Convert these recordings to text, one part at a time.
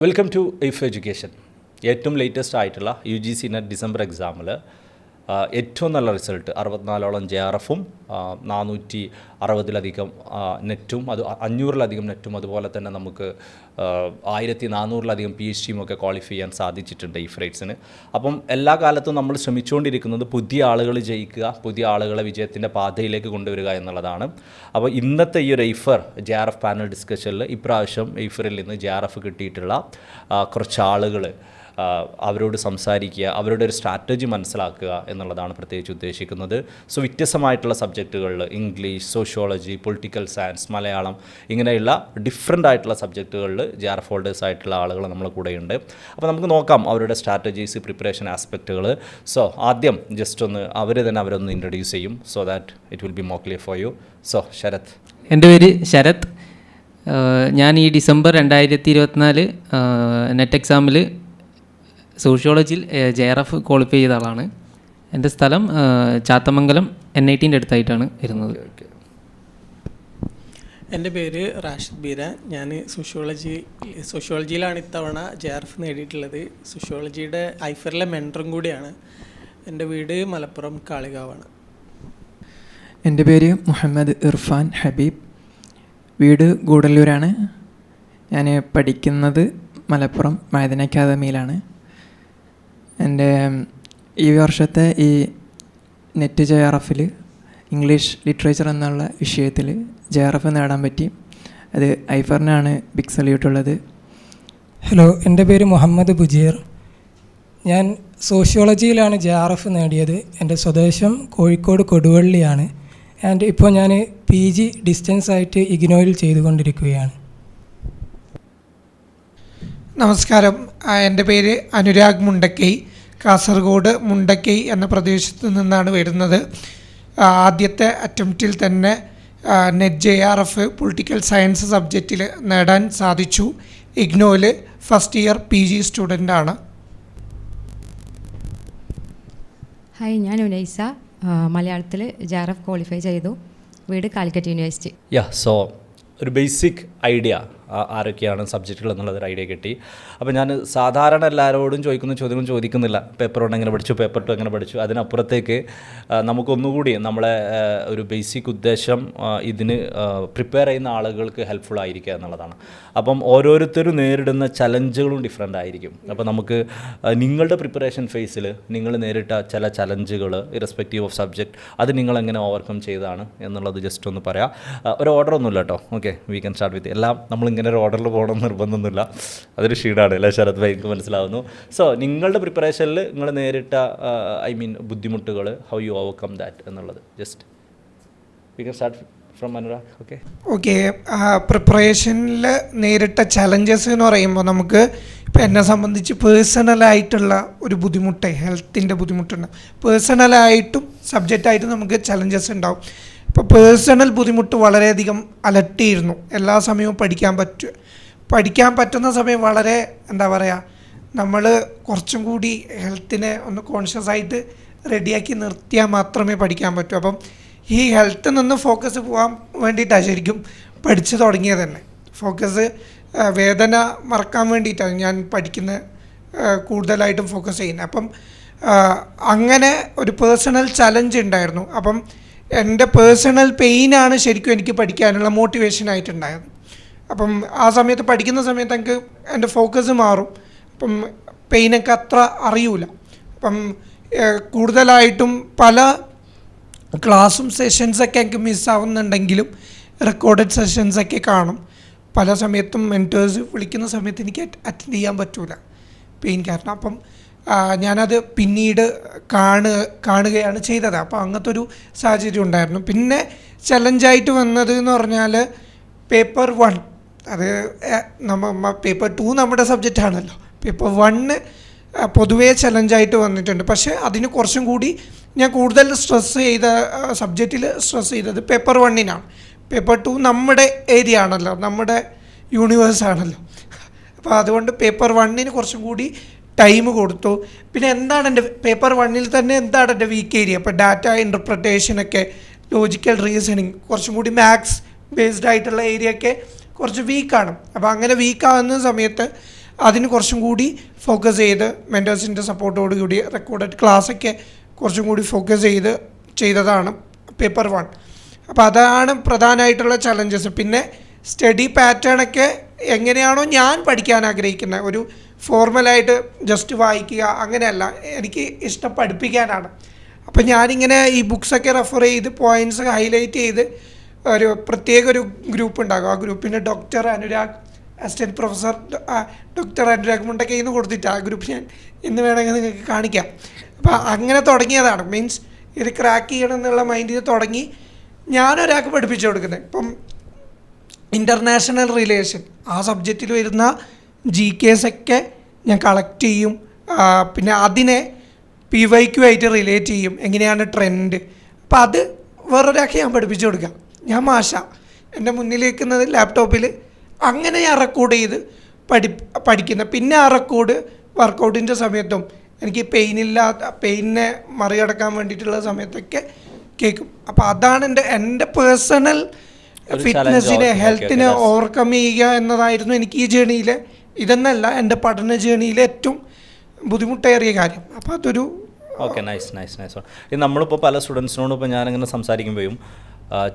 Welcome to if education ഏറ്റവും latest ആയിട്ടുള്ള U G C NET December എക്സാമിൽ ഏറ്റവും നല്ല റിസൾട്ട് അറുപത്തിനാലോളം ജെ ആർ എഫും നാനൂറ്റി അറുപതിലധികം നെറ്റും അത് അഞ്ഞൂറിലധികം നെറ്റും അതുപോലെ തന്നെ നമുക്ക് ആയിരത്തി നാനൂറിലധികം പി എച്ച് ഡിയും ഒക്കെ ക്വാളിഫൈ ചെയ്യാൻ സാധിച്ചിട്ടുണ്ട് ഈ ഫ്രൈറ്റ്സിന് അപ്പം എല്ലാ കാലത്തും നമ്മൾ ശ്രമിച്ചുകൊണ്ടിരിക്കുന്നത് പുതിയ ആളുകൾ ജയിക്കുക പുതിയ ആളുകളെ വിജയത്തിന്റെ പാതയിലേക്ക് കൊണ്ടുവരിക എന്നുള്ളതാണ്. അപ്പോൾ ഇന്നത്തെ ഈ ഒരു Aifer J R F panel ഡിസ്കഷനിൽ ഇപ്രാവശ്യം എയ്ഫറിൽ നിന്ന് ജെ ആർ എഫ് കിട്ടിയിട്ടുള്ള കുറച്ച് ആളുകൾ അവരോട് സംസാരിക്കുക അവരുടെ ഒരു സ്ട്രാറ്റജി മനസ്സിലാക്കുക എന്നുള്ളതാണ് പ്രത്യേകിച്ച് ഉദ്ദേശിക്കുന്നത്. സോ വ്യത്യസ്തമായിട്ടുള്ള സബ്ജക്റ്റുകളിൽ English sociology political science Malayalam ഇങ്ങനെയുള്ള ഡിഫറെന്റ് ആയിട്ടുള്ള സബ്ജക്റ്റുകളിൽ ജെ ആർ ഫോൾഡേഴ്സ് ആയിട്ടുള്ള ആളുകൾ നമ്മളെ കൂടെയുണ്ട്. അപ്പോൾ നമുക്ക് നോക്കാം അവരുടെ സ്ട്രാറ്റജീസ് പ്രിപ്പറേഷൻ ആസ്പെക്റ്റുകൾ സോ ആദ്യം ജസ്റ്റ് ഒന്ന് അവർ തന്നെ അവരൊന്ന് ഇൻട്രൊഡ്യൂസ് ചെയ്യും so that it will be more clear for you so Sharath. എന്റെ പേര് ശരത്. ഞാൻ ഈ ഡിസംബർ രണ്ടായിരത്തി ഇരുപത്തിനാല് നെറ്റ് എക്സാമിൽ സോഷ്യോളജിയിൽ ജെ ആർ എഫ് ക്വാളിഫൈ ചെയ്ത ആളാണ്. എന്റെ സ്ഥലം ചാത്തമംഗലം എൻ ഐ ടീന്റെ അടുത്തായിട്ടാണ് വരുന്നത്. എന്റെ പേര് റാഷിദ് ബീര. ഞാൻ സോഷ്യോളജി സോഷ്യോളജിയിലാണ് ഇത്തവണ ജെ ആർ എഫ് നേടിയിട്ടുള്ളത്. സോഷ്യോളജിയുടെ ഐഫറിലെ മെന്ററും കൂടിയാണ്. എന്റെ വീട് മലപ്പുറം കാളികാവാണ്. എന്റെ പേര് മുഹമ്മദ് ഇർഫാൻ ഹബീബ്. വീട് ഗൂഡല്ലൂരാണ്. ഞാൻ പഠിക്കുന്നത് മലപ്പുറം മൈദന അക്കാദമിയിലാണ്. എന്റെ ഈ വർഷത്തെ ഈ നെറ്റ് ജെ ആർ എഫിൽ ഇംഗ്ലീഷ് ലിറ്ററേച്ചർ എന്നുള്ള വിഷയത്തിൽ ജെ ആർ എഫ് നേടാൻ പറ്റി. അത് ഐഫറിനാണ് ബിഗ് സല്യൂട്ടുള്ളത് ഹലോ എന്റെ പേര് മുഹമ്മദ് ബുജീർ. ഞാൻ സോഷ്യോളജിയിലാണ് ജെ ആർ എഫ് നേടിയത്. എന്റെ സ്വദേശം കോഴിക്കോട് കൊടുവള്ളിയാണ്. ആൻഡ് ഇപ്പോൾ ഞാൻ പി ജി ഡിസ്റ്റൻസ് ആയിട്ട് ഇഗ്നോയിൽ ചെയ്തുകൊണ്ടിരിക്കുകയാണ്. നമസ്കാരം. എന്റെ പേര് അനുരാഗ് മുണ്ടക്കൈ. കാസർഗോഡ് മുണ്ടക്കൈ എന്ന പ്രദേശത്തു നിന്നാണ് വരുന്നത്. ആദ്യത്തെ അറ്റംപ്റ്റിൽ തന്നെ NET J R F political science സബ്ജക്റ്റിൽ നേടാൻ സാധിച്ചു. ഇഗ്നോയിൽ ഫസ്റ്റ് ഇയർ പി ജി ആണ്. ഹായ് ഞാൻ ഉനൈസ മലയാളത്തിൽ ജെ ആർ എഫ് ക്വാളിഫൈ ചെയ്തു. വീട് കാലിക്കറ്റ് യൂണിവേഴ്സിറ്റി യാ സോ ഒരു ബേസിക് ഐഡിയ ആരൊക്കെയാണ് സബ്ജക്റ്റുകൾ എന്നുള്ളൊരു ഐഡിയ കിട്ടി. അപ്പോൾ ഞാൻ സാധാരണ എല്ലാവരോടും ചോദിക്കുന്ന ചോദ്യങ്ങൾ ചോദിക്കുന്നില്ല. പേപ്പർ വൺ എങ്ങനെ പഠിച്ചു പേപ്പർ ടു എങ്ങനെ പഠിച്ചു അതിനപ്പുറത്തേക്ക് നമുക്കൊന്നുകൂടി നമ്മളെ ഒരു ബേസിക് ഉദ്ദേശം ഇതിന് പ്രിപ്പയർ ചെയ്യുന്ന ആളുകൾക്ക് ഹെൽപ്ഫുൾ ആയിരിക്കുക എന്നുള്ളതാണ്. അപ്പം ഓരോരുത്തരും നേരിടുന്ന ചലഞ്ചുകളും ഡിഫറെന്റ് ആയിരിക്കും. അപ്പോൾ നമുക്ക് നിങ്ങളുടെ പ്രിപ്പറേഷൻ ഫേസിൽ നിങ്ങൾ നേരിട്ട ചില ചലഞ്ചുകൾ ഇറസ്പെക്റ്റീവ് ഓഫ് സബ്ജക്റ്റ് അത് നിങ്ങൾ എങ്ങനെ ഓവർകം ചെയ്തതാണ് എന്നുള്ളത് ജസ്റ്റ് ഒന്ന് പറയാം. ഒരു ഓർഡർ ഒന്നുമില്ല കേട്ടോ okay we can start with എല്ലാം നമ്മൾ ഇങ്ങനെ ഒരു ഓർഡറിൽ പോകണം നിർബന്ധമൊന്നുമില്ല. അതൊരു ഷീഡാണ് അല്ലേ ശരത് ഭായി എനിക്ക് മനസ്സിലാവുന്നു. സോ നിങ്ങളുടെ പ്രിപ്പറേഷനിൽ നിങ്ങൾ നേരിട്ട ഐ മീൻ ബുദ്ധിമുട്ടുകൾ ഹൗ യു ഓവർകം ദാറ്റ് എന്നുള്ളത്. Just we can start from Anurag okay okay പ്രിപ്പറേഷനിൽ നേരിട്ട ചലഞ്ചസ് എന്ന് പറയുമ്പോൾ നമുക്ക് ഇപ്പം എന്നെ സംബന്ധിച്ച് പേഴ്സണലായിട്ടുള്ള ഒരു ബുദ്ധിമുട്ട് ഹെൽത്തിന്റെ ബുദ്ധിമുട്ടുണ്ട്. പേഴ്സണലായിട്ടും സബ്ജക്റ്റായിട്ടും നമുക്ക് ചലഞ്ചസ് ഉണ്ടാവും. ഇപ്പോൾ പേഴ്സണൽ ബുദ്ധിമുട്ട് വളരെയധികം അലട്ടിയിരുന്നു. എല്ലാ സമയവും പഠിക്കാൻ പറ്റും പഠിക്കാൻ പറ്റുന്ന സമയം വളരെ എന്താ പറയുക നമ്മൾ കുറച്ചും കൂടി ഹെൽത്തിനെ ഒന്ന് കോൺഷ്യസ് ആയിട്ട് റെഡിയാക്കി നിർത്തിയാൽ മാത്രമേ പഠിക്കാൻ പറ്റൂ. അപ്പം ഈ ഹെൽത്ത് നിന്ന് ഫോക്കസ് പോകാൻ വേണ്ടിയിട്ടാണ് ശരിക്കും പഠിച്ചു തുടങ്ങിയത് തന്നെ. ഫോക്കസ് വേദന മറക്കാൻ വേണ്ടിയിട്ടാണ് ഞാൻ പഠിക്കുന്ന കൂടുതലായിട്ടും ഫോക്കസ് ചെയ്യുന്നത്. അപ്പം അങ്ങനെ ഒരു പേഴ്സണൽ ചലഞ്ച് ഉണ്ടായിരുന്നു. അപ്പം എന്റെ പേഴ്സണൽ പെയിനാണ് ശരിക്കും എനിക്ക് പഠിക്കാനുള്ള മോട്ടിവേഷൻ ആയിട്ടുണ്ടായത്. അപ്പം ആ സമയത്ത് പഠിക്കുന്ന സമയത്ത് എനിക്ക് എന്റെ ഫോക്കസ് മാറും. അപ്പം പെയിനൊക്കെ അത്ര അറിയൂല. അപ്പം കൂടുതലായിട്ടും പല ക്ലാസ്സും സെഷൻസൊക്കെ എനിക്ക് മിസ്സാവുന്നുണ്ടെങ്കിലും റെക്കോർഡഡ് സെഷൻസൊക്കെ കാണും. പല സമയത്തും മെന്റേഴ്സ് വിളിക്കുന്ന സമയത്ത് എനിക്ക് അറ്റൻഡ് ചെയ്യാൻ പറ്റൂല. പെയിൻ കാരണം. അപ്പം ഞാനത് പിന്നീട് കാണുക കാണുകയാണ് ചെയ്തത്. അപ്പോൾ അങ്ങനത്തെ ഒരു സാഹചര്യം ഉണ്ടായിരുന്നു. പിന്നെ ചലഞ്ചായിട്ട് വന്നത് എന്ന് പറഞ്ഞാൽ പേപ്പർ വൺ. അത് നമ്മ പേപ്പർ ടു നമ്മുടെ സബ്ജക്റ്റ് ആണല്ലോ. പേപ്പർ വണ്ണ് പൊതുവേ ചലഞ്ചായിട്ട് വന്നിട്ടുണ്ട്. പക്ഷേ അതിന് കുറച്ചും കൂടി ഞാൻ കൂടുതൽ സ്ട്രെസ് ചെയ്ത സബ്ജക്റ്റിൽ സ്ട്രെസ് ചെയ്തത് പേപ്പർ വണ്ണിനാണ്. പേപ്പർ ടു നമ്മുടെ ഏരിയ ആണല്ലോ. നമ്മുടെ യൂണിവേഴ്സ് ആണല്ലോ. അപ്പോൾ അതുകൊണ്ട് പേപ്പർ വണ്ണിന് കുറച്ചും കൂടി ടൈം കൊടുത്തു. പിന്നെ എന്താണ് എന്റെ പേപ്പർ വണ്ണിൽ തന്നെ എന്താണ് എന്റെ വീക്ക് ഏരിയ ഇപ്പോൾ ഡാറ്റ ഇന്റർപ്രിട്ടേഷനൊക്കെ ലോജിക്കൽ റീസണിങ് കുറച്ചും കൂടി മാത്സ് ബേസ്ഡ് ആയിട്ടുള്ള ഏരിയ ഒക്കെ കുറച്ച് വീക്കാണ് അപ്പോൾ അങ്ങനെ വീക്കാവുന്ന സമയത്ത് അതിന് കുറച്ചും കൂടി ഫോക്കസ് ചെയ്ത് മെന്റേഴ്സിന്റെ സപ്പോർട്ടോട് കൂടി റെക്കോർഡഡ് ക്ലാസ്സൊക്കെ കുറച്ചും കൂടി ഫോക്കസ് ചെയ്ത് ചെയ്തതാണ് പേപ്പർ വൺ അപ്പോൾ അതാണ് പ്രധാനമായിട്ടുള്ള ചലഞ്ചസ് പിന്നെ സ്റ്റഡി പാറ്റേണൊക്കെ എങ്ങനെയാണോ ഞാൻ പഠിക്കാൻ ആഗ്രഹിക്കുന്നത് ഒരു ഫോർമലായിട്ട് ജസ്റ്റ് വായിക്കുക അങ്ങനെയല്ല. എനിക്ക് ഇഷ്ടം പഠിപ്പിക്കാനാണ്. അപ്പം ഞാനിങ്ങനെ ഈ ബുക്സൊക്കെ റെഫർ ചെയ്ത് പോയിന്റ്സ് ഹൈലൈറ്റ് ചെയ്ത് ഒരു പ്രത്യേക ഒരു ഗ്രൂപ്പ് ഉണ്ടാകും ആ ഗ്രൂപ്പിന്റെ doctor Anurag assistant professor doctor Anurag മുണ്ടൊക്കെ ഇന്ന് കൊടുത്തിട്ട് ആ ഗ്രൂപ്പ് ഞാൻ ഇന്ന് വേണമെങ്കിൽ നിങ്ങൾക്ക് കാണിക്കാം. അപ്പോൾ അങ്ങനെ തുടങ്ങിയതാണ്. മീൻസ് ഇത് ക്രാക്ക് ചെയ്യണം എന്നുള്ള മൈൻഡിൽ തുടങ്ങി ഞാനൊരാൾക്ക് പഠിപ്പിച്ചു കൊടുക്കുന്നത്. ഇപ്പം ഇന്റർനാഷണൽ റിലേഷൻ ആ സബ്ജക്റ്റിൽ വരുന്ന ജി കേസൊക്കെ ഞാൻ കളക്ട് ചെയ്യും. പിന്നെ അതിനെ പി വൈ ക്യു ആയിട്ട് റിലേറ്റ് ചെയ്യും. എങ്ങനെയാണ് ട്രെൻഡ് അപ്പം അത് വേറൊരാൾക്ക് ഞാൻ പഠിപ്പിച്ചു കൊടുക്കാം. ഞാൻ മാഷ. എന്റെ മുന്നിലേക്കുന്നത് ലാപ്ടോപ്പിൽ അങ്ങനെ ഞാൻ റെക്കോർഡ് ചെയ്ത് പഠി പഠിക്കുന്ന. പിന്നെ ആ റെക്കോർഡ് വർക്കൗട്ടിന്റെ സമയത്തും എനിക്ക് പെയിനില്ലാത്ത പെയിനിനെ മറികടക്കാൻ വേണ്ടിയിട്ടുള്ള സമയത്തൊക്കെ കേൾക്കും അപ്പോൾ അതാണ് എന്റെ എന്റെ പേഴ്സണൽ ഫിറ്റ്നസ്സിനെ ഹെൽത്തിനെ ഓവർകം ചെയ്യുക എന്നതായിരുന്നു എനിക്ക് ഈ ജേണിയിൽ ഇതെന്നല്ല എന്റെ പഠന ജേണിയിലെ ഏറ്റവും ബുദ്ധിമുട്ടേറിയ കാര്യം. അപ്പോൾ അതൊരു ഓക്കെ നൈസ് നൈസ് നൈസ് ഇത് നമ്മളിപ്പോൾ പല സ്റ്റുഡൻസിനോടും ഇപ്പോൾ ഞാനിങ്ങനെ സംസാരിക്കുമ്പോഴും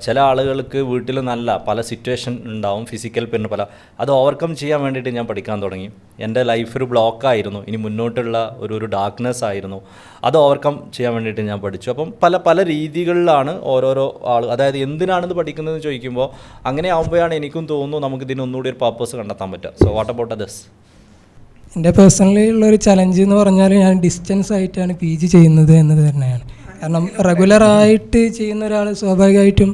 ചില ആളുകൾക്ക് വീട്ടിൽ നല്ല പല സിറ്റുവേഷൻ ഉണ്ടാവും ഫിസിക്കൽ പിന്നെ പല. അത് ഓവർകം ചെയ്യാൻ വേണ്ടിയിട്ട് ഞാൻ പഠിക്കാൻ തുടങ്ങി. എന്റെ ലൈഫ് ഒരു ബ്ലോക്കായിരുന്നു ഇനി മുന്നോട്ടുള്ള ഒരു ഒരു ഡാർക്ക്നെസ് ആയിരുന്നു. അത് ഓവർകം ചെയ്യാൻ വേണ്ടിയിട്ട് ഞാൻ പഠിച്ചു. അപ്പം പല പല രീതികളിലാണ് ഓരോരോ ആൾ അതായത് എന്തിനാണെന്ന് പഠിക്കുന്നതെന്ന് ചോദിക്കുമ്പോൾ അങ്ങനെ ആകുമ്പോഴാണ് എനിക്കും തോന്നുന്നു നമുക്ക് ഇതിന് ഒന്നുകൂടി ഒരു പർപ്പസ് കണ്ടെത്താൻ പറ്റുക. സോ വാട്ട് അബൌട്ട് ദസ് എന്റെ പേഴ്സണലി ഉള്ളൊരു ചലഞ്ച് എന്ന് പറഞ്ഞാൽ ഞാൻ ഡിസ്റ്റൻസ് ആയിട്ടാണ് പി ജി ചെയ്യുന്നത് എന്നത് തന്നെയാണ്. കാരണം റെഗുലറായിട്ട് ചെയ്യുന്ന ഒരാൾ സ്വാഭാവികമായിട്ടും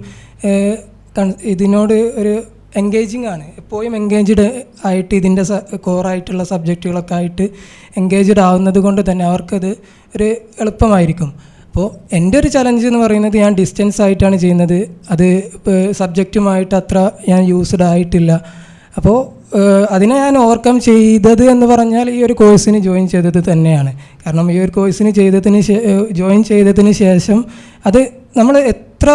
ഇതിനോട് ഒരു എൻഗേജിങ് ആണ്. എപ്പോഴും എൻഗേജ്ഡ് ആയിട്ട് ഇതിന്റെ കോറായിട്ടുള്ള സബ്ജക്റ്റുകളൊക്കെ ആയിട്ട് എൻഗേജ്ഡ് ആവുന്നത് കൊണ്ട് തന്നെ അവർക്കത് ഒരു എളുപ്പമായിരിക്കും. അപ്പോൾ എന്റെ ഒരു ചലഞ്ച് എന്ന് പറയുന്നത് ഞാൻ ഡിസ്റ്റൻസ് ആയിട്ടാണ് ചെയ്യുന്നത്. അത് സബ്ജക്റ്റുമായിട്ട് അത്ര ഞാൻ യൂസ്ഡ് ആയിട്ടില്ല. അപ്പോൾ അതിനെ ഞാൻ ഓവർകം ചെയ്തത് എന്ന് പറഞ്ഞാൽ ഈ ഒരു കോഴ്സിന് ജോയിൻ ചെയ്തത് തന്നെയാണ്. കാരണം ഈ ഒരു കോഴ്സിന് ചെയ്തതിന് ജോയിൻ ചെയ്തതിന് ശേഷം അത് നമ്മൾ എത്ര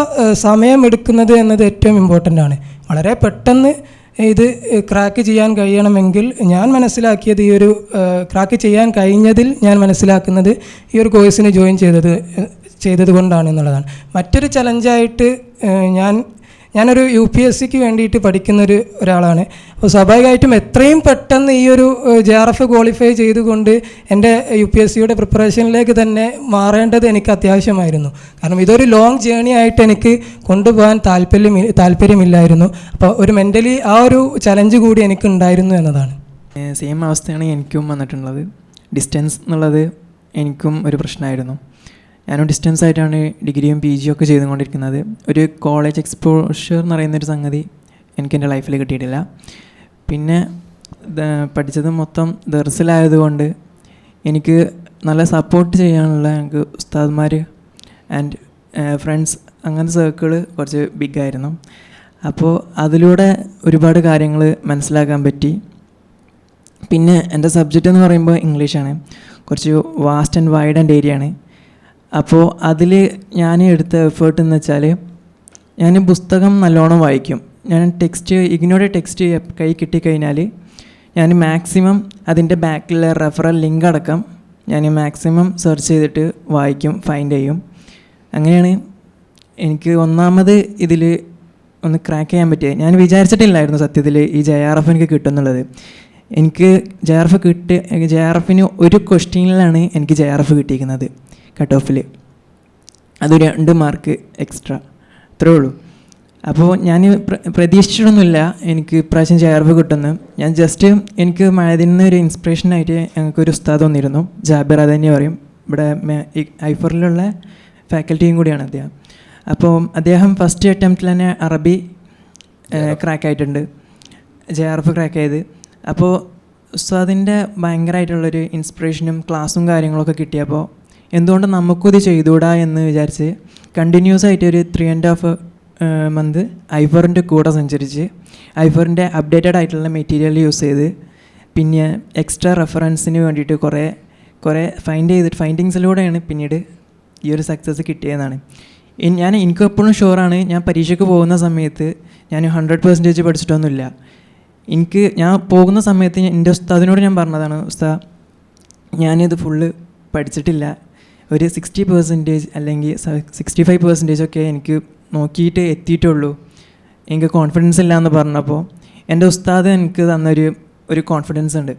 സമയം എടുക്കുന്നത് എന്നത് ഏറ്റവും ഇമ്പോർട്ടന്റ് ആണ്. വളരെ പെട്ടെന്ന് ഇത് ക്രാക്ക് ചെയ്യാൻ കഴിയണമെങ്കിൽ ഞാൻ മനസ്സിലാക്കിയത് ഈ ഒരു ക്രാക്ക് ചെയ്യാൻ കഴിഞ്ഞതിൽ ഞാൻ മനസ്സിലാക്കുന്നത് ഈ ഒരു കോഴ്സിന് ജോയിൻ ചെയ്തത് ചെയ്തത് കൊണ്ടാണ് എന്നുള്ളതാണ്. മറ്റൊരു ചലഞ്ചായിട്ട് ഞാൻ ഞാനൊരു യു പി എസ് സിക്ക് വേണ്ടിയിട്ട് പഠിക്കുന്ന ഒരു ഒരാളാണ്. അപ്പോൾ സ്വാഭാവികമായിട്ടും എത്രയും പെട്ടെന്ന് ഈ ഒരു ജെ ആർ എഫ് ക്വാളിഫൈ ചെയ്തുകൊണ്ട് എന്റെ യു പി എസ് സിയുടെ പ്രിപ്പറേഷനിലേക്ക് തന്നെ മാറേണ്ടത് എനിക്ക് അത്യാവശ്യമായിരുന്നു. കാരണം ഇതൊരു ലോങ് ജേണി ആയിട്ട് എനിക്ക് കൊണ്ടുപോകാൻ താല്പര്യം താല്പര്യമില്ലായിരുന്നു. അപ്പോൾ ഒരു മെന്റലി ആ ഒരു ചലഞ്ച് കൂടി എനിക്ക് ഉണ്ടായിരുന്നു എന്നതാണ് സെയിം അവസ്ഥയാണ് എനിക്കും വന്നിട്ടുള്ളത്. ഡിസ്റ്റൻസ് എന്നുള്ളത് എനിക്കും ഒരു പ്രശ്നമായിരുന്നു. ഞാനും ഡിസ്റ്റൻസ് ആയിട്ടാണ് ഡിഗ്രിയും പി ജിയും ഒക്കെ ചെയ്തുകൊണ്ടിരിക്കുന്നത്. ഒരു കോളേജ് എക്സ്പോഷർ എന്ന് പറയുന്നൊരു സംഗതി എനിക്ക് എന്റെ ലൈഫിൽ കിട്ടിയിട്ടില്ല. പിന്നെ പഠിച്ചത് മൊത്തം ദർസിലായതുകൊണ്ട് എനിക്ക് നല്ല സപ്പോർട്ട് ചെയ്യാനുള്ള എനിക്ക് ഉസ്താദ്മാർ ആൻഡ് ഫ്രണ്ട്സ് അങ്ങനത്തെ സർക്കിൾ കുറച്ച് ബിഗായിരുന്നു അപ്പോൾ അതിലൂടെ ഒരുപാട് കാര്യങ്ങൾ മനസ്സിലാക്കാൻ പറ്റി. പിന്നെ എന്റെ സബ്ജക്റ്റ് എന്ന് പറയുമ്പോൾ ഇംഗ്ലീഷാണ് കുറച്ച് vast and wide and area ആണ്. അപ്പോൾ അതിൽ ഞാൻ എടുത്ത എഫേർട്ട് എന്ന് വെച്ചാൽ ഞാൻ പുസ്തകം നല്ലോണം വായിക്കും. ഞാൻ ടെക്സ്റ്റ് ഇഗ്നോയുടെ ടെക്സ്റ്റ് കൈ കിട്ടിക്കഴിഞ്ഞാൽ ഞാൻ മാക്സിമം അതിന്റെ ബാക്കിലെ റെഫറൽ ലിങ്ക് അടക്കം ഞാൻ മാക്സിമം സെർച്ച് ചെയ്തിട്ട് വായിക്കും ഫൈൻഡ് ചെയ്യും. അങ്ങനെയാണ് എനിക്ക് ഒന്നാമത് ഇതിൽ ഒന്ന് ക്രാക്ക് ചെയ്യാൻ പറ്റിയത് ഞാൻ വിചാരിച്ചിട്ടില്ലായിരുന്നു സത്യത്തിൽ ഈ ജെ ആർ എഫ് എനിക്ക് കിട്ടുമെന്നുള്ളത് എനിക്ക് ജെ ആർ എഫ് കിട്ടി ജെ ആർ എഫിന് ഒരു ക്വസ്റ്റ്യനിലാണ് എനിക്ക് ജെ ആർ എഫ് കിട്ടിയിരിക്കുന്നത്. കട്ട് ഓഫിൽ അത് രണ്ട് മാർക്ക് എക്സ്ട്രാ. അത്രേ ഉള്ളൂ. അപ്പോൾ ഞാൻ പ്ര- പ്രതീക്ഷിച്ചിട്ടൊന്നുമില്ല എനിക്ക് ഇപ്രാവശ്യം ചേർവ് കിട്ടുന്നു ഞാൻ ജസ്റ്റ് എനിക്ക് മഴതിൽ നിന്ന് ഒരു ഇൻസ്പിറേഷനായിട്ട് ഞങ്ങൾക്കൊരു ഉസ്താദ് വന്നിരുന്നു. ജാബിർ അത് തന്നെ പറയും. ഇവിടെ ഐഫറിലുള്ള ഫാക്കൽറ്റിയും കൂടിയാണ് അദ്ദേഹം. അപ്പോൾ അദ്ദേഹം ഫസ്റ്റ് അറ്റംപ്റ്റിൽ തന്നെ അറബി ക്രാക്ക് ആയിട്ടുണ്ട്. ജെ ആർ എഫ് ക്രാക്ക് ചെയ്ത് അപ്പോൾ ഉസ്താദിന്റെ ഭയങ്കരമായിട്ടുള്ളൊരു ഇൻസ്പിറേഷനും ക്ലാസ്സും കാര്യങ്ങളൊക്കെ കിട്ടിയപ്പോൾ എന്തുകൊണ്ട് നമുക്കും ഇത് ചെയ്തുകൂടാ എന്ന് വിചാരിച്ച് കണ്ടിന്യൂസ് ആയിട്ട് ഒരു ത്രീ ആൻഡ് ഹാഫ് മന്ത് ഐഫോറിന്റെ കൂടെ സഞ്ചരിച്ച് ഐഫോറിന്റെ അപ്ഡേറ്റഡ് ആയിട്ടുള്ള മെറ്റീരിയൽ യൂസ് ചെയ്ത് പിന്നെ എക്സ്ട്രാ റെഫറൻസിന് വേണ്ടിയിട്ട് കുറേ കുറേ ഫൈൻഡ് ചെയ്തിട്ട് ഫൈൻഡിങ്സിലൂടെയാണ് പിന്നീട് ഈ ഒരു സക്സസ് കിട്ടിയതെന്നാണ്. ഞാൻ എനിക്ക് എപ്പോഴും ഷുവറാണ് ഞാൻ പരീക്ഷയ്ക്ക് പോകുന്ന സമയത്ത് ഞാൻ ഹൺഡ്രഡ് പെർസെന്റേജ് പഠിച്ചിട്ടൊന്നുമില്ല. എനിക്ക് ഞാൻ പോകുന്ന സമയത്ത് എന്റെ ഉസ്താദിനോട് ഞാൻ പറഞ്ഞതാണ് ഉസ്താദ് ഞാനിത് ഫുള്ള് പഠിച്ചിട്ടില്ല. ഒരു സിക്സ്റ്റി പെർസെന്റേജ് അല്ലെങ്കിൽ സിക്സ്റ്റി ഫൈവ് പെർസെന്റേജ് ഒക്കെ എനിക്ക് നോക്കിയിട്ട് എത്തിയിട്ടുള്ളൂ. എനിക്ക് കോൺഫിഡൻസ് ഇല്ല എന്ന് പറഞ്ഞപ്പോൾ എന്റെ ഉസ്താദ് എനിക്ക് തന്നൊരു ഒരു കോൺഫിഡൻസ് ഉണ്ട്.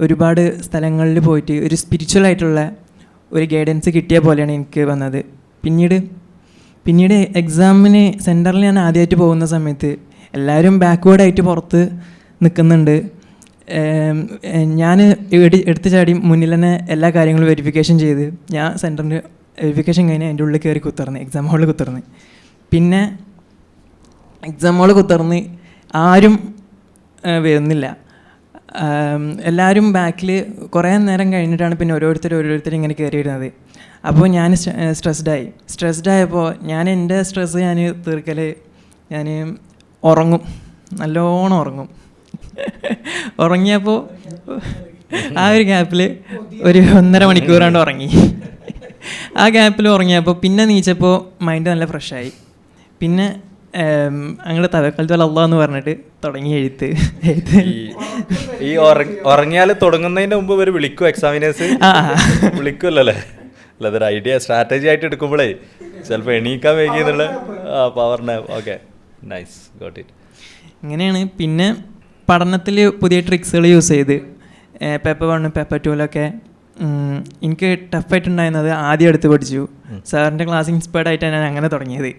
ഒരുപാട് സ്ഥലങ്ങളിൽ പോയിട്ട് ഒരു സ്പിരിച്വൽ ആയിട്ടുള്ള ഒരു ഗൈഡൻസ് കിട്ടിയ പോലെയാണ് എനിക്ക് വന്നത്. പിന്നീട് പിന്നീട് എക്സാമിന് സെന്ററിൽ ഞാൻ ആദ്യമായിട്ട് പോകുന്ന സമയത്ത് എല്ലാവരും ബാക്ക്വേർഡായിട്ട് പുറത്ത് നിൽക്കുന്നുണ്ട് ഞാൻ എടുത്തു ചാടി മുന്നിൽ തന്നെ എല്ലാ കാര്യങ്ങളും വെരിഫിക്കേഷൻ ചെയ്ത് ഞാൻ സെന്ററിന്റെ വെരിഫിക്കേഷൻ കഴിഞ്ഞ് എന്റെ ഉള്ളിൽ കയറി കുത്തിറന്ന് എക്സാം ഹാളിൽ കുത്തിറന്ന് പിന്നെ എക്സാം ഹാളിൽ കുത്തിറന്ന് ആരും വരുന്നില്ല. എല്ലാവരും ബാക്കിൽ കുറേ നേരം കഴിഞ്ഞിട്ടാണ് പിന്നെ ഓരോരുത്തർ ഓരോരുത്തർ ഇങ്ങനെ കയറി വരുന്നത് അപ്പോൾ ഞാൻ സ്ട്രെസ്ഡായി സ്ട്രെസ്ഡ് ആയപ്പോൾ ഞാൻ എന്റെ സ്ട്രെസ് ഞാൻ തീർക്കൽ ഞാൻ ഉറങ്ങും. നല്ലോണം ഉറങ്ങും. ഉറങ്ങിയപ്പോൾ ആ ഒരു ഗ്യാപ്പിൽ ഒരു ഒന്നര മണിക്കൂറാണ്ട് ഉറങ്ങി. ആ ഗ്യാപ്പിൽ ഉറങ്ങിയപ്പോൾ പിന്നെ നീച്ചപ്പോൾ മൈൻഡ് നല്ല ഫ്രഷായി പിന്നെ അങ്ങോട്ട് തവക്കാലത്ത് അള്ളാഹ് എന്ന് പറഞ്ഞിട്ട് തുടങ്ങി എഴുത്ത്. എഴുത്ത് ഈ ഉറങ്ങിയാൽ തുടങ്ങുന്നതിന് മുമ്പ് ഇവർ വിളിക്കും എക്സാമിനേഴ്സ് ആ. വിളിക്കുമല്ലോ അല്ലേ അല്ല അതൊരു ഐഡിയ സ്ട്രാറ്റജി ആയിട്ട് എടുക്കുമ്പോഴേ ചിലപ്പോൾ എണീക്കാൻ വൈകി എന്നുള്ള ആ പവറിനെ ഓക്കെ നൈസ് ഗോട്ട് ഇറ്റ് ഇങ്ങനെയാണ്. പിന്നെ പഠനത്തിൽ പുതിയ ട്രിക്സുകൾ യൂസ് ചെയ്ത് പേപ്പർ വണ്ണും പേപ്പർ ടൂലൊക്കെ എനിക്ക് ടഫായിട്ടുണ്ടായിരുന്നത് ആദ്യം എടുത്ത് പഠിച്ചു. സാറിന്റെ ക്ലാസ് ഇൻസ്പയർഡ് ആയിട്ടാണ് ഞാൻ അങ്ങനെ തുടങ്ങിയത്.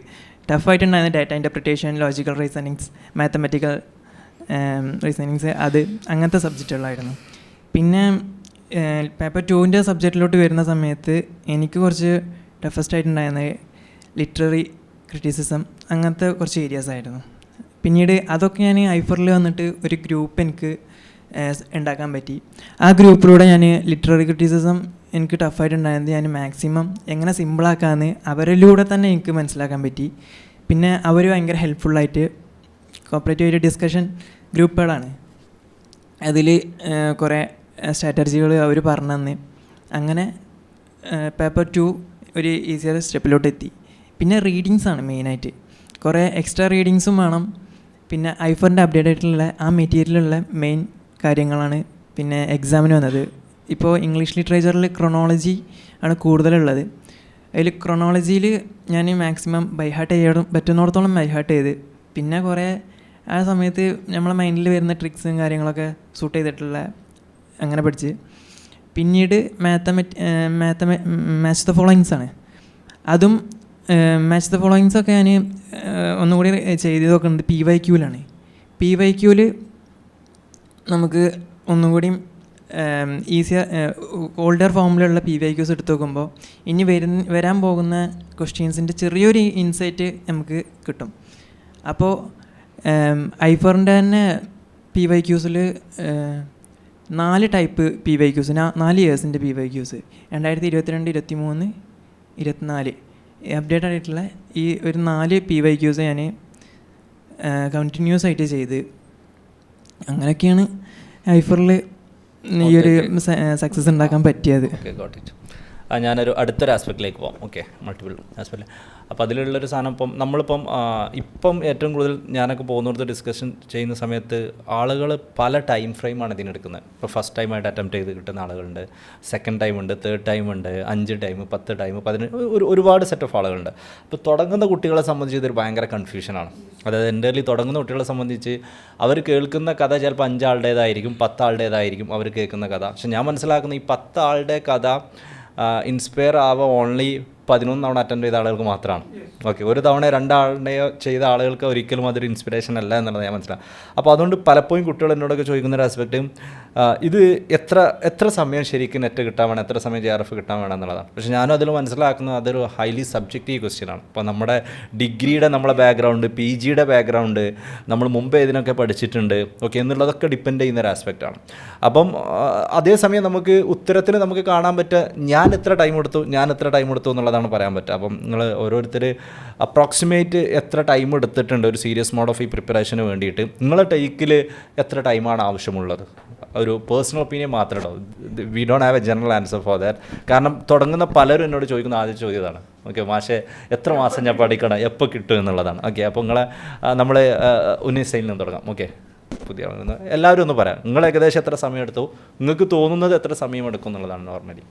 ടഫായിട്ടുണ്ടായിരുന്ന data interpretation logical reasonings mathematical reasonings അത് അങ്ങനത്തെ സബ്ജക്റ്റുകളായിരുന്നു പിന്നെ പേപ്പർ ടുവിന്റെ സബ്ജക്റ്റിലോട്ട് വരുന്ന സമയത്ത് എനിക്ക് കുറച്ച് ടഫസ്റ്റ് ആയിട്ടുണ്ടായിരുന്നത് ലിറ്റററി ക്രിറ്റിസിസം അങ്ങനത്തെ കുറച്ച് ഏരിയാസ് ആയിരുന്നു. പിന്നീട് അതൊക്കെ ഞാൻ ഐഫറിൽ വന്നിട്ട് ഒരു ഗ്രൂപ്പ് എനിക്ക് ഉണ്ടാക്കാൻ പറ്റി. ആ ഗ്രൂപ്പിലൂടെ ഞാൻ ലിറ്റററി ക്രിറ്റിസിസം എനിക്ക് ടഫായിട്ടുണ്ടായത് ഞാൻ മാക്സിമം എങ്ങനെ സിമ്പിളാക്കാമെന്ന് അവരിലൂടെ തന്നെ എനിക്ക് മനസ്സിലാക്കാൻ പറ്റി. പിന്നെ അവർ ഭയങ്കര ഹെൽപ്ഫുള്ളായിട്ട് കോപ്പറേറ്റീവ് ഡിസ്കഷൻ ഗ്രൂപ്പുകളാണ്. അതിൽ കുറേ സ്ട്രാറ്റജികൾ അവർ പറഞ്ഞു തന്ന്. അങ്ങനെ പേപ്പർ ടു ഒരു ഈസിയർ സ്റ്റെപ്പിലോട്ട് എത്തി. പിന്നെ റീഡിങ്സാണ് മെയിനായിട്ട് കുറേ എക്സ്ട്രാ റീഡിങ്സും വേണം. പിന്നെ ഐഫോണിന്റെ അപ്ഡേറ്റ് ആയിട്ടുള്ള ആ മെറ്റീരിയലുള്ള മെയിൻ കാര്യങ്ങളാണ് പിന്നെ എക്സാമിന് വന്നത്. ഇപ്പോൾ ഇംഗ്ലീഷ് ലിറ്ററേച്ചറിൽ ക്രൊണോളജി ആണ് കൂടുതലുള്ളത്. അതിൽ ക്രൊണോളജിയിൽ ഞാൻ മാക്സിമം ബൈഹാർട്ട് ചെയ്യാൻ പറ്റുന്നിടത്തോളം ബൈഹാർട്ട് ചെയ്ത് പിന്നെ കുറേ ആ സമയത്ത് നമ്മളെ മൈൻഡിൽ വരുന്ന ട്രിക്സും കാര്യങ്ങളൊക്കെ സൂട്ട് ചെയ്തിട്ടുള്ള അങ്ങനെ പഠിച്ച്. പിന്നീട് മാത്തമെറ്റ് മാത്തമെ മാച്ച് ദ ഫോളോയിങ്സ് ആണ്. അതും മാച്ച് ദ ഫോളോയിങ്സ് ഒക്കെ ഞാൻ ഒന്നുകൂടി ചെയ്ത് നോക്കുന്നത് പി വൈ ക്യൂവിലാണ് പി വൈ ക്യൂവിൽ നമുക്ക് ഒന്നുകൂടിയും ഈസിയർ ഓൾഡർ ഫോമിലുള്ള പി വൈ ക്യൂസ് എടുത്ത് നോക്കുമ്പോൾ ഇനി വരുന്ന വരാൻ പോകുന്ന ക്വസ്റ്റ്യൻസിന്റെ ചെറിയൊരു ഇൻസൈറ്റ് നമുക്ക് കിട്ടും. അപ്പോൾ ഐഫറിന്റെ തന്നെ പി വൈ ക്യൂസിൽ നാല് ടൈപ്പ് പി വൈ ക്യൂസ് നാല് ഇയേഴ്സിന്റെ പി വൈ ക്യൂസ് രണ്ടായിരത്തി ഇരുപത്തിരണ്ട് ഇരുപത്തി മൂന്ന് ഇരുപത്തിനാല്. അപ്ഡേറ്റ് ആയിട്ടുള്ള ഈ ഒരു നാല് പി വൈ ക്യൂസ് ഞാൻ കണ്ടിന്യൂസ് ആയിട്ട് ചെയ്ത്. അങ്ങനെയൊക്കെയാണ് ഐഫറിൽ ഈ ഒരു സക്സസ് ഉണ്ടാക്കാൻ പറ്റിയത്. ഞാനൊരു അടുത്തൊരു ആസ്പെക്റ്റിലേക്ക് പോകാം ഓക്കെ മൾട്ടിപ്പിൾ ആസ്പെക്റ്റ് അപ്പോൾ അതിലുള്ളൊരു സാധനം ഇപ്പം നമ്മളിപ്പം ഇപ്പം ഏറ്റവും കൂടുതൽ ഞാനൊക്കെ പോകുന്നിടത്ത് ഡിസ്കഷൻ ചെയ്യുന്ന സമയത്ത് ആളുകൾ പല ടൈം ഫ്രെയിമാണ് ഇതിനെടുക്കുന്നത്. ഇപ്പോൾ ഫസ്റ്റ് ടൈമായിട്ട് അറ്റംപ്റ്റ് ചെയ്ത് കിട്ടുന്ന ആളുകളുണ്ട്. സെക്കൻഡ് ടൈം ഉണ്ട് തേർഡ് ടൈം ഉണ്ട് അഞ്ച് ടൈം പത്ത് ടൈം പതിനഞ്ച് ഒരു ഒരുപാട് സെറ്റ് ഓഫ് ആളുകളുണ്ട്. അപ്പോൾ തുടങ്ങുന്ന കുട്ടികളെ സംബന്ധിച്ച് ഇതൊരു ഭയങ്കര കൺഫ്യൂഷനാണ് അതായത് എന്റെ തുടങ്ങുന്ന കുട്ടികളെ സംബന്ധിച്ച് അവർ കേൾക്കുന്ന കഥ ചിലപ്പോൾ അഞ്ചാളുടേതായിരിക്കും പത്താളുടേതായിരിക്കും അവർ കേൾക്കുന്ന കഥ. പക്ഷെ ഞാൻ മനസ്സിലാക്കുന്ന ഈ പത്താളുടെ കഥ ഇൻസ്പയർ ആവുക ഓൺലി പതിനൊന്ന് തവണ അറ്റൻഡ് ചെയ്ത ആളുകൾക്ക് മാത്രമാണ്. ഓക്കെ ഒരു തവണ രണ്ടാളുടെയോ ചെയ്ത ആളുകൾക്ക് ഒരിക്കലും അതൊരു ഇൻസ്പിറേഷൻ അല്ല എന്നുള്ളത് ഞാൻ മനസ്സിലാക്കാം അപ്പോൾ അതുകൊണ്ട് പലപ്പോഴും കുട്ടികൾ എന്നോടൊക്കെ ചോദിക്കുന്ന ഒരു ആസ്പെക്റ്റ് ഇത് എത്ര എത്ര സമയം ശരിക്കും നെറ്റ് കിട്ടാൻ വേണം എത്ര സമയം ജെ ആർ എഫ് കിട്ടാൻ വേണം എന്നുള്ളതാണ്. പക്ഷേ ഞാനും അതിൽ മനസ്സിലാക്കുന്നത് അതൊരു ഹൈലി സബ്ജക്റ്റീവ് ക്വസ്റ്റ്യനാണ് ഇപ്പോൾ നമ്മുടെ ഡിഗ്രിയുടെ നമ്മളെ ബാക്ക്ഗ്രൗണ്ട് പി ജിയുടെ ബാക്ക്ഗ്രൗണ്ട് നമ്മൾ മുമ്പ് ഇതിനൊക്കെ പഠിച്ചിട്ടുണ്ട് ഓക്കെ എന്നുള്ളതൊക്കെ ഡിപ്പെൻഡ് ചെയ്യുന്ന ഒരു ആസ്പെക്റ്റ് ആണ്. അപ്പം അതേസമയം നമുക്ക് ഉത്തരത്തിന് നമുക്ക് കാണാൻ പറ്റുക ഞാൻ എത്ര ടൈം എടുത്തു ഞാൻ എത്ര ടൈം എടുത്തു എന്നുള്ളതാണ് പറയാൻ പറ്റുക. അപ്പം നിങ്ങൾ ഓരോരുത്തർ അപ്രോക്സിമേറ്റ് എത്ര ടൈം എടുത്തിട്ടുണ്ട് ഒരു സീരിയസ് മോഡ് ഓഫ് ഈ പ്രിപ്പറേഷന് വേണ്ടിയിട്ട്. നിങ്ങളെ ടൈക്കിൽ എത്ര ടൈമാണ് ആവശ്യമുള്ളത്? ഒരു പേഴ്സണൽ ഒപ്പീനിയൻ മാത്രമേ we don't have a general answer for that കാരണം തുടങ്ങുന്ന പലരും എന്നോട് ചോദിക്കുന്ന ആദ്യ ചോദ്യം ഇതാണ്. ഓക്കെ മാഷെ എത്ര മാസം ഞാൻ പഠിക്കണം? എപ്പോൾ കിട്ടും എന്നുള്ളതാണ്. ഓക്കെ അപ്പോൾ നിങ്ങളെ നമ്മൾ ഉന്നയിസയിൽ നിന്ന് തുടങ്ങാം. ഓക്കെ പുതിയ എല്ലാവരും ഒന്ന് പറയാം. നിങ്ങൾ ഏകദേശം എത്ര സമയം എടുത്തു? നിങ്ങൾക്ക് തോന്നുന്നത് എത്ര സമയം എടുക്കും എന്നുള്ളതാണ് നോർമലി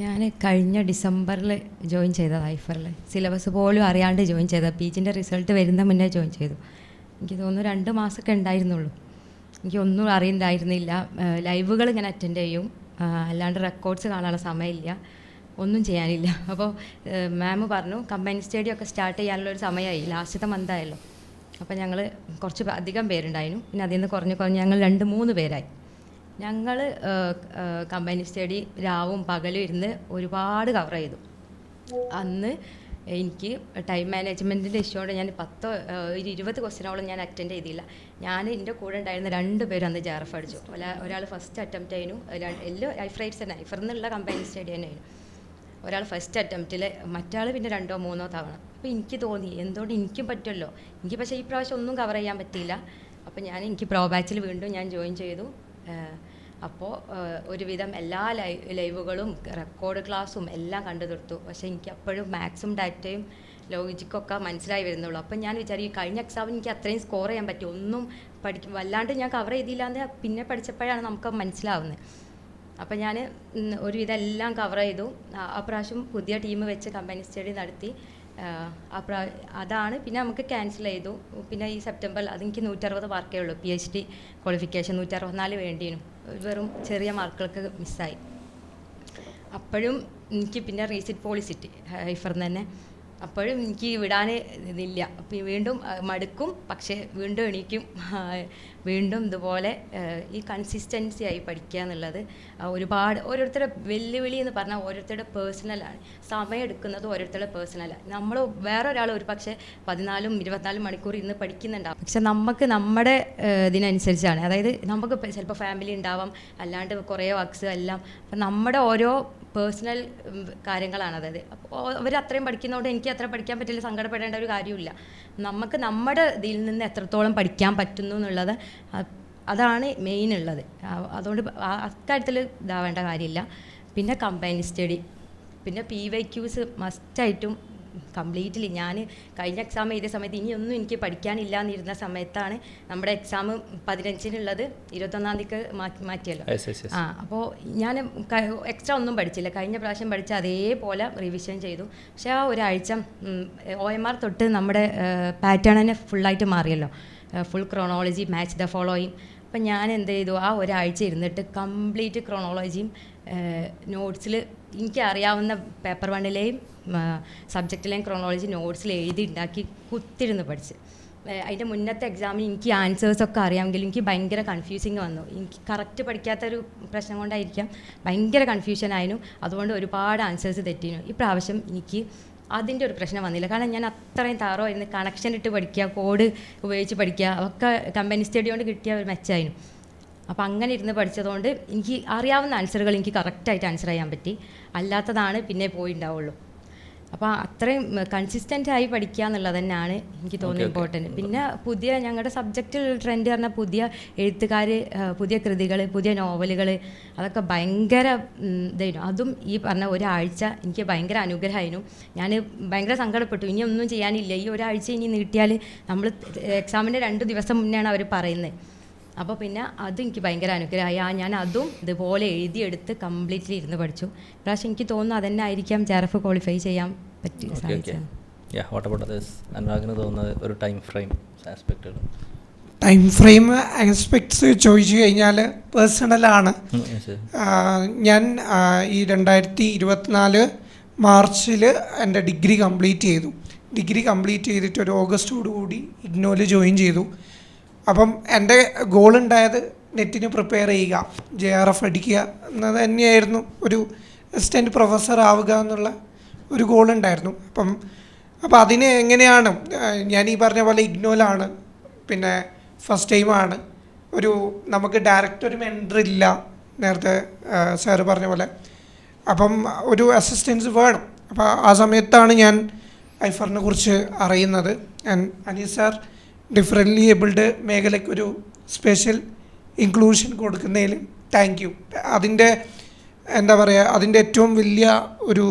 ഞാൻ കഴിഞ്ഞ ഡിസംബറിൽ ജോയിൻ ചെയ്തത് ഐഫറിൽ സിലബസ് പോലും അറിയാണ്ട് ജോയിൻ ചെയ്തത്. പി ജിന്റെ റിസൾട്ട് വരുന്ന മുന്നേ ജോയിൻ ചെയ്തു. എനിക്ക് തോന്നുന്നു രണ്ട് മാസമൊക്കെ ഉണ്ടായിരുന്നുള്ളൂ. എനിക്കൊന്നും അറിയണ്ടായിരുന്നില്ല. ലൈവുകൾ ഇങ്ങനെ അറ്റൻഡ് ചെയ്യും. അല്ലാണ്ട് റെക്കോർഡ്സ് കാണാനുള്ള സമയമില്ല. ഒന്നും ചെയ്യാനില്ല. അപ്പോൾ മാം പറഞ്ഞു കമ്പനി സ്റ്റഡി ഒക്കെ സ്റ്റാർട്ട് ചെയ്യാനുള്ള ഒരു സമയമായി. ലാസ്റ്റത്തെ മന്തായല്ലോ അപ്പോൾ ഞങ്ങൾ കുറച്ച് അധികം പേരുണ്ടായിരുന്നു. പിന്നെ അതിൽ നിന്ന് കുറഞ്ഞ് കുറഞ്ഞ് ഞങ്ങൾ രണ്ട് മൂന്ന് പേരായി. ഞങ്ങൾ കമ്പനി സ്റ്റഡി രാവും പകലും ഇരുന്ന് ഒരുപാട് കവർ ചെയ്തു. അന്ന് എനിക്ക് ടൈം മാനേജ്മെന്റിന്റെ ഇഷ്യൂണ്ട് ഞാൻ പത്തോ ഒരു ഇരുപത് ക്വസ്റ്റിനോളം ഞാൻ അറ്റൻഡ് ചെയ്തില്ല. ഞാൻ എന്റെ കൂടെ ഉണ്ടായിരുന്ന രണ്ട് പേര് അന്ന് ജാർഫ് അടിച്ചു ഒരാൾ ഫസ്റ്റ് അറ്റംപ്റ്റ് ആയിരുന്നു. എല്ലാം ഐഫ്രൈറ്റ്സ് തന്നെ. ഐഫർ എന്നുള്ള കമ്പനി സ്റ്റഡി തന്നെയായിരുന്നു ഒരാൾ ഫസ്റ്റ് അറ്റംപ്റ്റിൽ മറ്റാൾ പിന്നെ രണ്ടോ മൂന്നോ തവണ. അപ്പോൾ എനിക്ക് തോന്നി എന്തുകൊണ്ട് എനിക്കും പറ്റുമല്ലോ എനിക്ക് പക്ഷേ ഈ പ്രാവശ്യം ഒന്നും കവർ ചെയ്യാൻ പറ്റിയില്ല. അപ്പോൾ ഞാൻ എനിക്ക് പ്രോ ബാച്ചിൽ വീണ്ടും ഞാൻ ജോയിൻ ചെയ്തു. അപ്പോൾ ഒരുവിധം എല്ലാ ലൈ ലൈവുകളും റെക്കോർഡ് ക്ലാസ്സും എല്ലാം കണ്ടു തീർത്തു. പക്ഷേ എനിക്ക് അപ്പോഴും മാത്സും ഡാറ്റയും ലോജിക്കൊക്കെ മനസ്സിലായി വരുന്നുള്ളൂ. അപ്പം ഞാൻ വിചാരിക്കും കഴിഞ്ഞ എക്സാമിന് എനിക്ക് അത്രയും സ്കോർ ചെയ്യാൻ പറ്റും ഒന്നും പഠിക്കും വല്ലാണ്ട് ഞാൻ കവർ ചെയ്തില്ല എന്ന് പിന്നെ പഠിച്ചപ്പോഴാണ് നമുക്ക് മനസ്സിലാവുന്നത്. അപ്പം ഞാൻ ഒരുവിധം എല്ലാം കവർ ചെയ്തു. ആ- ആ പ്രാവശ്യം പുതിയ ടീം വെച്ച് കമ്പനി സ്റ്റഡി നടത്തി. ആ, ആ പ്രാ അതാണ് പിന്നെ നമുക്ക് ക്യാൻസൽ ചെയ്തു. പിന്നെ ഈ സെപ്റ്റംബറിൽ അതെനിക്ക് നൂറ്ററുപത് മാർക്കേ ഉള്ളൂ. പി എച്ച് ഡി ക്വാളിഫിക്കേഷൻ നൂറ്ററുപത്തിനാല് വേണ്ടിയിരുന്നു വെറും ചെറിയ മാർക്കുകൾക്ക് മിസ്സായി അപ്പോഴും എനിക്ക് പിന്നെ റീസിറ്റ് പോളിസിറ്റി ഹൈഫറിൽ തന്നെ അപ്പോഴും എനിക്ക് വിടാൻ ഇതില്ല. അപ്പം വീണ്ടും മടുക്കും. പക്ഷേ വീണ്ടും എണീക്കും. വീണ്ടും ഇതുപോലെ ഈ കൺസിസ്റ്റൻസി ആയി പഠിക്കുക എന്നുള്ളത് ഒരുപാട് ഓരോരുത്തരുടെ വെല്ലുവിളി എന്ന് പറഞ്ഞാൽ ഓരോരുത്തരുടെ പേഴ്സണലാണ് സമയം എടുക്കുന്നത് ഓരോരുത്തരുടെ പേഴ്സണലാണ് നമ്മൾ വേറെ ഒരാൾ ഒരു പക്ഷേ പതിനാലും ഇരുപത്തിനാലും മണിക്കൂർ ഇന്ന് പഠിക്കുന്നുണ്ടാവും. പക്ഷെ നമുക്ക് നമ്മുടെ ഇതിനനുസരിച്ചാണ്. അതായത് നമുക്ക് ചിലപ്പോൾ ഫാമിലി ഉണ്ടാവാം അല്ലാണ്ട് കുറേ വർക്ക്സ് എല്ലാം. അപ്പം നമ്മുടെ ഓരോ പേഴ്സണൽ കാര്യങ്ങളാണ്. അതായത് അവർ അത്രയും പഠിക്കുന്നതുകൊണ്ട് എനിക്ക് അത്ര പഠിക്കാൻ പറ്റില്ല സങ്കടപ്പെടേണ്ട ഒരു കാര്യമില്ല നമുക്ക് നമ്മുടെ ഇതിൽ നിന്ന് എത്രത്തോളം പഠിക്കാൻ പറ്റുന്നു എന്നുള്ളത് അതാണ് മെയിൻ ഉള്ളത്. അതുകൊണ്ട് അക്കാര്യത്തിൽ ഇതാവേണ്ട കാര്യമില്ല. പിന്നെ കമ്പൈൻ സ്റ്റഡി പിന്നെ പി വൈ ക്യൂസ് മസ്റ്റായിട്ടും കംപ്ലീറ്റ്ലി ഞാൻ കഴിഞ്ഞ എക്സാം എഴുതിയ സമയത്ത് ഇനിയൊന്നും എനിക്ക് പഠിക്കാനില്ല എന്നിരുന്ന സമയത്താണ് നമ്മുടെ എക്സാം പതിനഞ്ചിനുള്ളത് ഇരുപത്തൊന്നാം തീയതിക്ക് മാറ്റി മാറ്റിയല്ലോ. ആ അപ്പോൾ ഞാൻ എക്സ്ട്രാ ഒന്നും പഠിച്ചില്ല. കഴിഞ്ഞ പ്രാവശ്യം പഠിച്ച അതേപോലെ റിവിഷൻ ചെയ്തു. പക്ഷേ ആ ഒരാഴ്ച ഒ എം ആർ തൊട്ട് നമ്മുടെ പാറ്റേൺ തന്നെ ഫുള്ളായിട്ട് മാറിയല്ലോ. Full chronology match the following അപ്പം ഞാൻ എന്ത് ചെയ്തു? ആ ഒരാഴ്ച ഇരുന്നിട്ട് കംപ്ലീറ്റ് ക്രോണോളജിയും നോട്ട്സിൽ എനിക്ക് അറിയാവുന്ന പേപ്പർ വണ്ണിലെയും സബ്ജക്റ്റിലെയും ക്രോണോളജി നോട്ട്സിൽ എഴുതി ഉണ്ടാക്കി കുത്തിരുന്ന് പഠിച്ച്. അതിന്റെ മുന്നത്തെ എക്സാമിന് എനിക്ക് ആൻസേഴ്സൊക്കെ അറിയാമെങ്കിലും എനിക്ക് ഭയങ്കര കൺഫ്യൂസിങ് വന്നു. എനിക്ക് കറക്റ്റ് പഠിക്കാത്തൊരു പ്രശ്നം കൊണ്ടായിരിക്കാം. ഭയങ്കര കൺഫ്യൂഷൻ ആയിരുന്നു. അതുകൊണ്ട് ഒരുപാട് ആൻസേഴ്സ് തെറ്റിയിരുന്നു. ഈ പ്രാവശ്യം എനിക്ക് അതിന്റെ ഒരു പ്രശ്നം വന്നില്ല. കാരണം ഞാൻ അത്രയും താറോ ഇരുന്ന് കണക്ഷൻ ഇട്ട് പഠിക്കുക കോഡ് ഉപയോഗിച്ച് പഠിക്കുക ഒക്കെ കമ്പനി സ്റ്റഡി കൊണ്ട് കിട്ടിയ ഒരു മെച്ചമായിരുന്നു. അപ്പോൾ അങ്ങനെ ഇരുന്ന് പഠിച്ചതുകൊണ്ട് എനിക്ക് അറിയാവുന്ന ആൻസറുകൾ എനിക്ക് കറക്റ്റായിട്ട് ആൻസർ ചെയ്യാൻ പറ്റി. അല്ലാത്തതാണ് പിന്നെ പോയിണ്ടാവുള്ളൂ. അപ്പോൾ അത്രയും കൺസിസ്റ്റന്റ് ആയി പഠിക്കുക എന്നുള്ളത് തന്നെയാണ് എനിക്ക് തോന്നുന്നത് ഇമ്പോർട്ടന്റ് പിന്നെ പുതിയ ഞങ്ങളുടെ സബ്ജക്റ്റിൽ ട്രെൻഡ് പറഞ്ഞാൽ പുതിയ എഴുത്തുകാർ പുതിയ കൃതികൾ പുതിയ നോവലുകൾ അതൊക്കെ ഭയങ്കര ഇതായിരുന്നു. അതും ഈ പറഞ്ഞ ഒരാഴ്ച എനിക്ക് ഭയങ്കര അനുഗ്രഹമായിരുന്നു. ഞാൻ ഭയങ്കര സങ്കടപ്പെട്ടു. ഇനി ഒന്നും ചെയ്യാനില്ല. ഈ ഒരാഴ്ച ഇനി നീട്ടിയാൽ നമ്മൾ എക്സാമിന്റെ രണ്ട് ദിവസം മുന്നെയാണ് അവർ പറയുന്നത്. അപ്പോൾ പിന്നെ അതും എനിക്ക് ഭയങ്കര അനുഗ്രഹമായി. ആ ഞാൻ അതും ഇതുപോലെ എഴുതിയെടുത്ത് കംപ്ലീറ്റ്ലി ഇരുന്ന് പഠിച്ചു. പ്രാവശ്യം എനിക്ക് തോന്നുന്നു അതന്നെ ആയിരിക്കാം ജെറഫ് ക്വാളിഫൈ ചെയ്യാൻ പറ്റി സാധിച്ചത് യാ വാട്ട് അബൌട്ട് ദിസ് അനുരാഗിന് തോന്നുന്നത് ഒരു ടൈം ഫ്രെയിം ആസ്പെക്റ്റുകൾ ടൈം ഫ്രെയിം ആസ്പെക്ട്സ് ചോദിച്ചു കഴിഞ്ഞാൽ പേഴ്സണലാണ് ഞാൻ ഈ രണ്ടായിരത്തി ഇരുപത്തിനാല് മാർച്ചിൽ എന്റെ ഡിഗ്രി കംപ്ലീറ്റ് ചെയ്തു. ഡിഗ്രി കംപ്ലീറ്റ് ചെയ്തിട്ട് ഒരു ഓഗസ്റ്റോടു കൂടി ഇഗ്നോയിൽ ജോയിൻ ചെയ്തു. അപ്പം എന്റെ ഗോൾ ഉണ്ടായത് നെറ്റിന് പ്രിപ്പയർ ചെയ്യുക ജെ ആർ എഫ് അടിക്കുക എന്നത് തന്നെയായിരുന്നു ഒരു അസിസ്റ്റന്റ് പ്രൊഫസർ ആവുക എന്നുള്ള ഒരു ഗോൾ ഉണ്ടായിരുന്നു അപ്പം അതിന് എങ്ങനെയാണ് ഞാൻ ഈ പറഞ്ഞ പോലെ ഇഗ്നോലാണ് പിന്നെ ഫസ്റ്റ് ടൈമാണ് ഒരു നമുക്ക് ഡയറക്റ്റ് ഒരു മെന്റർ ഇല്ല നേരത്തെ സാറ് പറഞ്ഞ പോലെ. അപ്പം ഒരു അസിസ്റ്റൻസ് വേണം. അപ്പോൾ ആ സമയത്താണ് ഞാൻ ഐഫറിനെ കുറിച്ച് അറിയുന്നത്. And Anees sir differently abled മേഖലയ്ക്കൊരു special inclusion കൊടുക്കുന്നതിൽ താങ്ക് യു അതിന്റെ എന്താ പറയുക അതിന്റെ ഏറ്റവും വലിയ ഒരു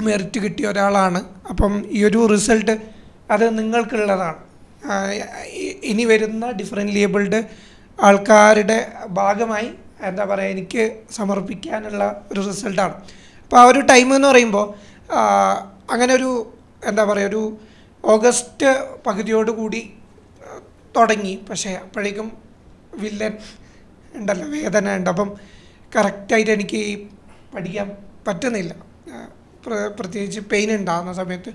മെറിറ്റ് കിട്ടിയ ഒരാളാണ്. അപ്പം ഈ ഒരു റിസൾട്ട് അത് നിങ്ങൾക്കുള്ളതാണ്. ഇനി വരുന്ന ഡിഫറെന്റ് ലേബിൾഡ് ആൾക്കാരുടെ ഭാഗമായി എന്താ പറയുക എനിക്ക് സമർപ്പിക്കാനുള്ള ഒരു റിസൾട്ടാണ് അപ്പോൾ ആ ഒരു ടൈം എന്ന് പറയുമ്പോൾ അങ്ങനെ ഒരു എന്താ പറയുക ഒരു ഓഗസ്റ്റ് പകുതിയോടുകൂടി തുടങ്ങി. പക്ഷേ അപ്പോഴേക്കും വില്ലൻ ഉണ്ടല്ലോ വേദന ഉണ്ട്. അപ്പം കറക്റ്റായിട്ട് എനിക്ക് പഠിക്കാൻ പറ്റുന്നില്ല. പ്രത്യേകിച്ച് പെയിൻ ഉണ്ടാകുന്ന സമയത്ത്.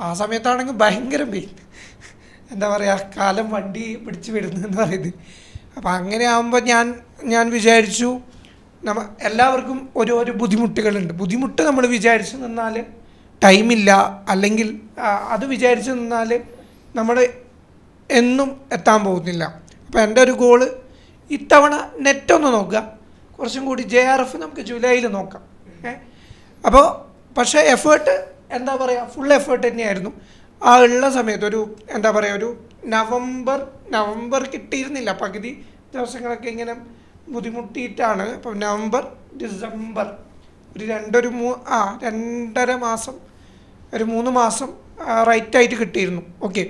ആ സമയത്താണെങ്കിൽ ഭയങ്കര പെയിൻ എന്താ പറയുക കാലം വണ്ടി പിടിച്ച് വിടുന്നതെന്ന് പറയുന്നത്. അപ്പോൾ അങ്ങനെ ആകുമ്പോൾ ഞാൻ ഞാൻ വിചാരിച്ചു നമ്മ എല്ലാവർക്കും ഓരോ ബുദ്ധിമുട്ടുകളുണ്ട്. ബുദ്ധിമുട്ട് നമ്മൾ വിചാരിച്ചു നിന്നാൽ ടൈമില്ല അല്ലെങ്കിൽ അത് വിചാരിച്ച് നിന്നാൽ നമ്മൾ എന്നും എത്താൻ പോകുന്നില്ല. അപ്പോൾ എന്റെ ഒരു ഗോൾ ഇത്തവണ നെറ്റ് ഒന്ന് നോക്കുക. കുറച്ചും കൂടി ജെ ആർ എഫ് നമുക്ക് ജൂലൈയിൽ നോക്കാം. ഏ? അപ്പോൾ പക്ഷേ എഫേർട്ട് എന്താ പറയുക ഫുൾ എഫേർട്ട് തന്നെയായിരുന്നു. ആ ഉള്ള സമയത്ത് ഒരു എന്താ പറയുക ഒരു നവംബർ നവംബർ കിട്ടിയിരുന്നില്ല. പകുതി ദിവസങ്ങളൊക്കെ ഇങ്ങനെ ബുദ്ധിമുട്ടിയിട്ടാണ്. അപ്പം നവംബർ ഡിസംബർ ഒരു രണ്ടൊരു മൂ ആ രണ്ടര മാസം ഒരു മൂന്ന് മാസം റൈറ്റായിട്ട് കിട്ടിയിരുന്നു. ഓക്കെ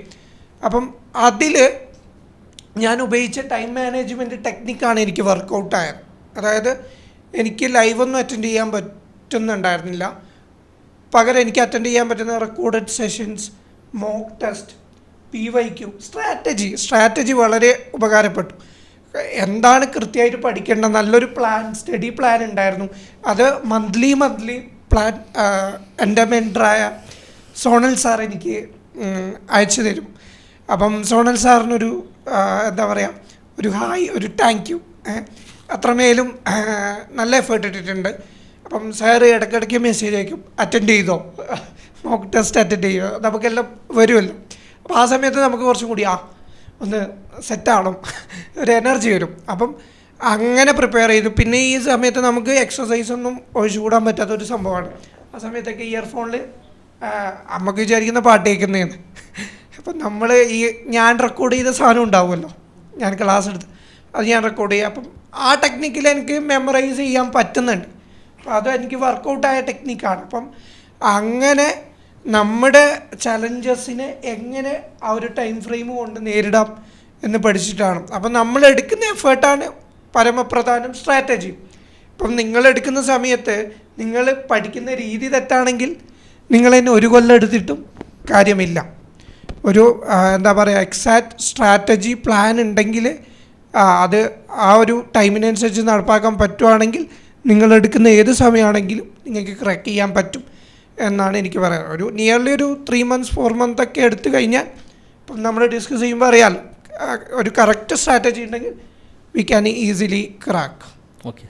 അപ്പം അതിൽ ഞാൻ ഉപയോഗിച്ച ടൈം മാനേജ്മെന്റ് ടെക്നിക്കാണ് എനിക്ക് വർക്കൗട്ടായത് അതായത് എനിക്ക് ലൈവൊന്നും അറ്റൻഡ് ചെയ്യാൻ പറ്റുന്നുണ്ടായിരുന്നില്ല. പകരം എനിക്ക് അറ്റൻഡ് ചെയ്യാൻ പറ്റുന്ന recorded sessions mock test P Y Q strategy strategy വളരെ ഉപകാരപ്പെട്ടു. എന്താണ് കൃത്യമായിട്ട് പഠിക്കേണ്ട? നല്ലൊരു പ്ലാൻ സ്റ്റഡി പ്ലാൻ ഉണ്ടായിരുന്നു. അത് മന്ത്ലി മന്ത്ലി പ്ലാൻ എന്റെ മെന്ററായ സോണൽ സാർ എനിക്ക് അയച്ചു തരും. അപ്പം സോണൽ സാറിനൊരു എന്താ പറയുക ഒരു ഹായ് ഒരു താങ്ക് യു അത്രമേലും നല്ല എഫേർട്ട് ഇട്ടിട്ടുണ്ട്. അപ്പം സാറ് ഇടയ്ക്കിടയ്ക്ക് മെസ്സേജ് അയക്കും. അറ്റൻഡ് ചെയ്തോ? മോക്ക് ടെസ്റ്റ് അറ്റൻഡ് ചെയ്യുക നമുക്കെല്ലാം വരുമല്ലോ. അപ്പോൾ ആ സമയത്ത് നമുക്ക് കുറച്ചും കൂടി ആ ഒന്ന് സെറ്റാവണം ഒരു എനർജി വരും. അപ്പം അങ്ങനെ പ്രിപ്പയർ ചെയ്തു. പിന്നെ ഈ സമയത്ത് നമുക്ക് എക്സസൈസ് ഒന്നും ഒഴിച്ചുകൂടാൻ പറ്റാത്ത ഒരു സംഭവമാണ്. ആ സമയത്തൊക്കെ ഇയർഫോണിൽ അമ്മയ്ക്ക് വിചാരിക്കുന്ന പാട്ട് കേൾക്കുന്നതെന്ന് അപ്പം നമ്മൾ ഈ ഞാൻ റെക്കോർഡ് ചെയ്ത സാധനം ഉണ്ടാവുമല്ലോ. ഞാൻ ക്ലാസ് എടുത്ത്. അത് ഞാൻ റെക്കോർഡ് ചെയ്യുക അപ്പം ആ ടെക്നിക്കിൽ എനിക്ക് മെമ്മറൈസ് ചെയ്യാൻ പറ്റുന്നുണ്ട്. അപ്പം അത് എനിക്ക് വർക്കൗട്ടായ ടെക്നിക്കാണ് അപ്പം അങ്ങനെ നമ്മുടെ ചലഞ്ചസിനെ എങ്ങനെ ആ ഒരു ടൈം ഫ്രെയിം കൊണ്ട് നേരിടാം എന്ന് പഠിച്ചിട്ടാണ്. അപ്പം നമ്മൾ എടുക്കുന്ന എഫേർട്ടാണ് പരമപ്രധാനം സ്ട്രാറ്റജി ഇപ്പം നിങ്ങൾ എടുക്കുന്ന സമയത്ത് നിങ്ങൾ പഠിക്കുന്ന രീതി തെറ്റാണെങ്കിൽ നിങ്ങൾ തന്നെ ഒരു കൊല്ലം എടുത്തിട്ടും കാര്യമില്ല. ഒരു എന്താ പറയുക എക്സാക്ട് സ്ട്രാറ്റജി പ്ലാൻ ഉണ്ടെങ്കിൽ അത് ആ ഒരു ടൈമിനനുസരിച്ച് നടപ്പാക്കാൻ പറ്റുവാണെങ്കിൽ നിങ്ങൾ എടുക്കുന്ന ഏത് സമയമാണെങ്കിലും നിങ്ങൾക്ക് ക്രാക്ക് ചെയ്യാൻ പറ്റും എന്നാണ് എനിക്ക് പറയാൻ ഒരു നിയർലി ഒരു ത്രീ മന്ത്സ് ഫോർ മന്ത് ഒക്കെ എടുത്തു കഴിഞ്ഞാൽ ഇപ്പം നമ്മൾ ഡിസ്കസ് ചെയ്യുമ്പോൾ അറിയാമല്ലോ ഒരു കറക്റ്റ് സ്ട്രാറ്റജി ഉണ്ടെങ്കിൽ we can easily crack okay